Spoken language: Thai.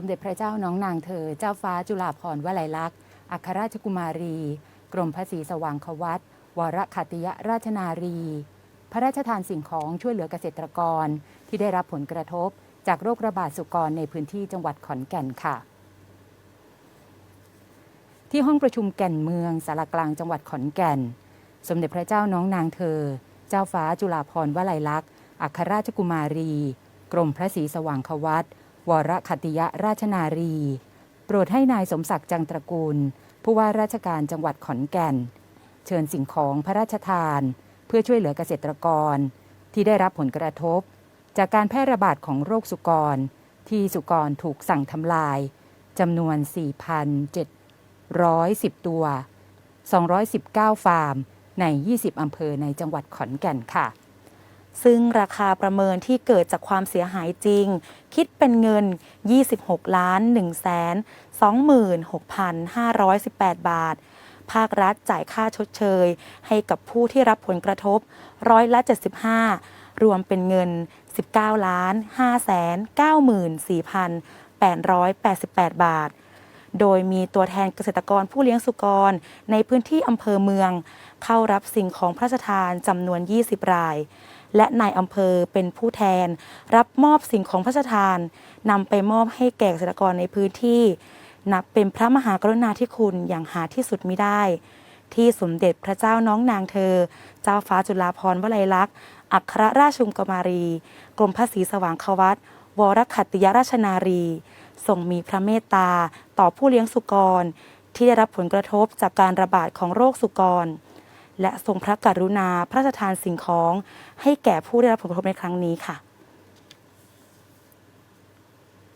สมเด็จพระเจ้าน้องนางเธอ เจ้าฟ้าจุฬาภรณ์วลัยลักษณ์ อัครราชกุมารี กรมพระศรีสว่างควัตวรขัตติยราชนารี พระราชทานสิ่งของช่วยเหลือเกษตรกร ที่ได้รับผลกระทบ จากโรคระบาดสุกรในพื้นที่จังหวัดขอนแก่นค่ะ ที่ห้องประชุมแก่นเมืองสารกลางจังหวัดขอนแก่น สมเด็จพระเจ้าน้องนางเธอ เจ้าฟ้าจุฬาภรณ์วลัยลักษณ์อัครราชกุมารี กรมพระศรีสว่างควัต วรขัติยราชนารี โปรดให้นายสมศักดิ์จังตระกูล ผู้ว่าราชการจังหวัดขอนแก่น เชิญสิ่งของพระราชทาน เพื่อช่วยเหลือเกษตรกร ที่ได้รับผลกระทบ จากการแพร่ระบาดของโรคสุกร ที่สุกรถูกสั่งทำลายจำนวน 4,710 ตัว 219 ฟาร์ม ใน 20 อำเภอในจังหวัดขอนแก่นค่ะ ซึ่งราคาประเมินที่เกิดจากความเสียหายจริง คิดเป็นเงิน 26 ล้าน1แสน26,518 บาท ภาครัฐจ่ายค่าชดเชย ให้กับผู้ที่รับผลกระทบร้อยละ75 รวมเป็นเงิน 19ล้าน5แสน94,888 บาทโดยมีตัวแทนเกษตรกรผู้เลี้ยงสุกร ในพื้นที่อำเภอเมือง เข้ารับสิ่งของพระราชทานจำนวน 20 ราย และนายอำเภอเป็นผู้แทน รับมอบสิ่งของพระราชทานนำไปมอบให้แก่เกษตรกรในพื้นที่ นับเป็นพระมหากรุณาธิคุณอย่างหาที่สุดมิได้ ที่สมเด็จพระเจ้าน้องนางเธอ เจ้าฟ้าจุฬาภรณ์วลัยลักษณ์ อัครราชชุมกมารี กรมพระศรีสว่างควัตวรขัตติยราชนารีทรงมีพระเมตตาต่อผู้เลี้ยงสุกร ที่ได้รับผลกระทบจากการระบาดของโรคสุกร และทรงพระกรุณาพระราชทานสิ่งของ ให้แก่ผู้ได้รับผลกระทบในครั้งนี้ค่ะ